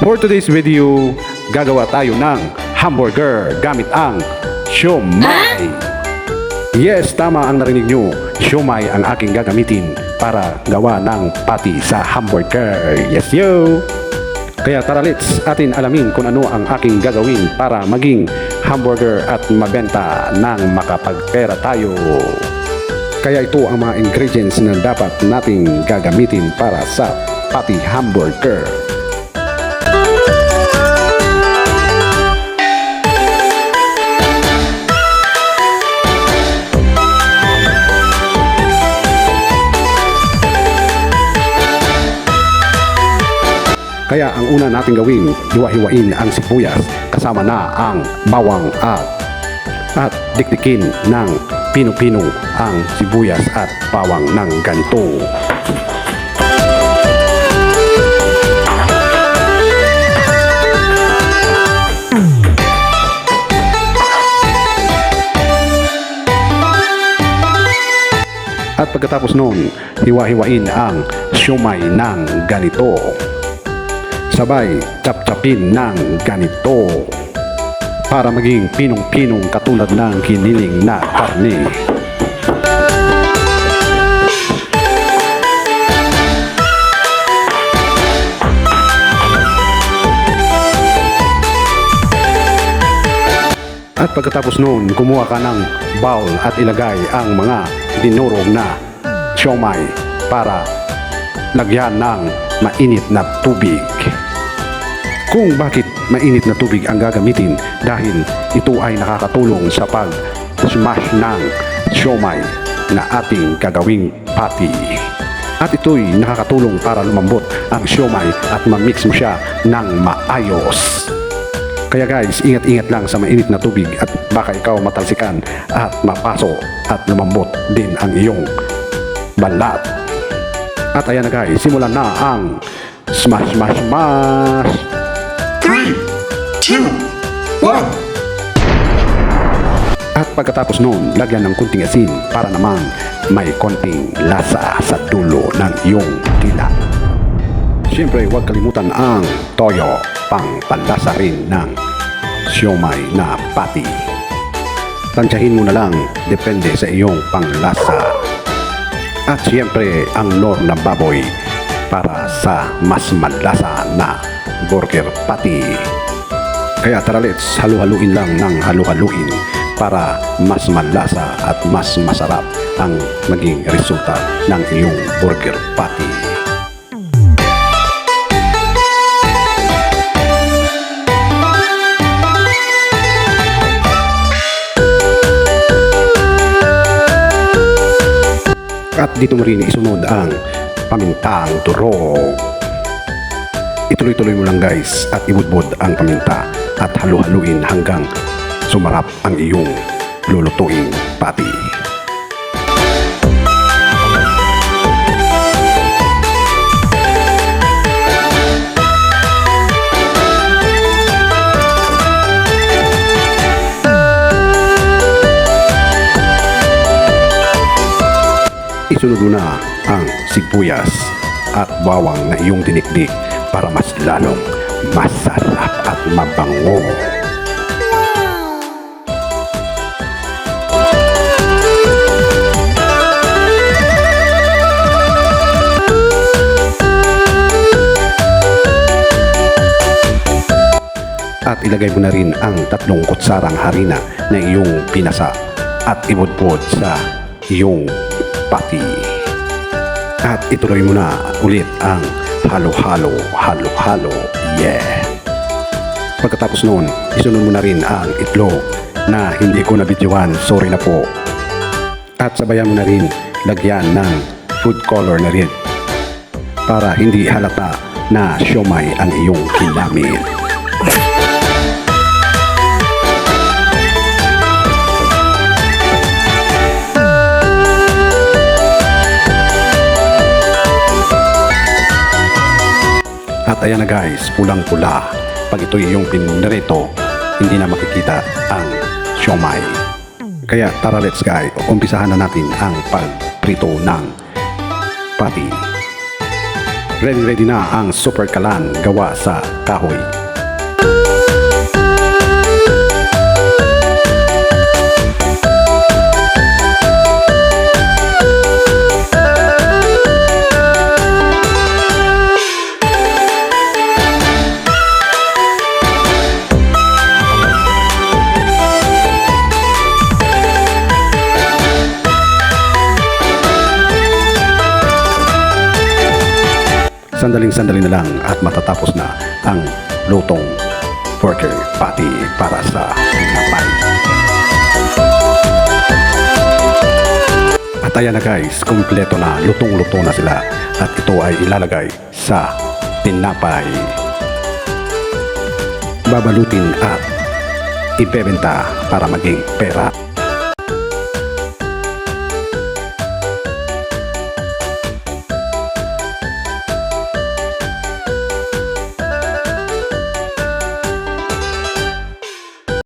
For today's video, gagawa tayo ng hamburger gamit ang siomay. Yes, tama ang narinig nyo. Siomay ang aking gagamitin para gawa ng pati sa hamburger. Yes, yo! Kaya tara let's atin alamin kung ano ang aking gagawin para maging hamburger at mabenta ng makapagpera tayo. Kaya ito ang mga ingredients na dapat nating gagamitin para sa pati hamburger. Kaya ang una nating gawin, hiwa-hiwain ang sibuyas kasama na ang bawang at at dikdikin ng pino-pino ang sibuyas at bawang ng ganto. At pagkatapos noon, hiwa-hiwain ang siomay ng ganito. Sabay, chap-chapin ng ganito para maging pinong-pinong katulad ng kiniling na karne. At pagkatapos noon, kumuha ka ng bowl at ilagay ang mga dinurog na siomay para lagyan ng mainit na tubig. Kung bakit mainit na tubig ang gagamitin dahil ito ay nakakatulong sa pag-smash ng siomay na ating gagawing patty. At ito'y nakakatulong para lumambot ang siomay at ma-mix mo siya ng maayos. Kaya guys, ingat-ingat lang sa mainit na tubig at baka ikaw matalsikan at mapaso at lumambot din ang iyong balat. At ayan na guys, simulan na ang smash, smash, smash! Two, one. At pagkatapos noon, lagyan ng kunting asin para naman may konting lasa sa dulo ng iyong dila. Siyempre, huwag kalimutan ang toyo, pang panlasa rin ng siomay na pati. Tansyahin mo na lang, depende sa iyong panglasa. At siyempre, ang lor na baboy para sa mas malasa na burger patty. Kaya tara let's halu-haluin lang ng halu-haluin para mas malasa at mas masarap ang maging resulta ng iyong burger patty. At dito mo rin isunod ang pamintang turog. Ituloy-tuloy mo lang guys at ibudbod ang paminta at halu-haluin hanggang sumarap ang iyong lulutuing pati. Isunod na ang sibuyas at bawang na iyong dinikdik para mas lalong masarap at mabango. At ilagay mo na rin ang tatlong kutsarang harina na iyong pinasa at ibudbod sa iyong pati. At ituloy mo na ulit ang halo-halo, halo-halo, yeah. Pagkatapos noon, isunod mo na rin ang itlog na hindi ko nabidyoan, sorry na po. At sabayan mo na rin lagyan ng food color na rin para hindi halata na siomay ang iyong ginamit. Ayan na guys, pulang-pula. Pag ito yung pinirito, hindi na makikita ang siomay. Kaya tara let's guys, umpisahan na natin ang pagprito ng pati. ready ready na ang super kalan gawa sa kahoy. Sandaling-sandali na lang at matatapos na ang lutong burger patty para sa tinapay. At ayan na guys, kumpleto na, lutong-luto na sila at ito ay ilalagay sa tinapay. Babalutin at ibebenta para maging pera.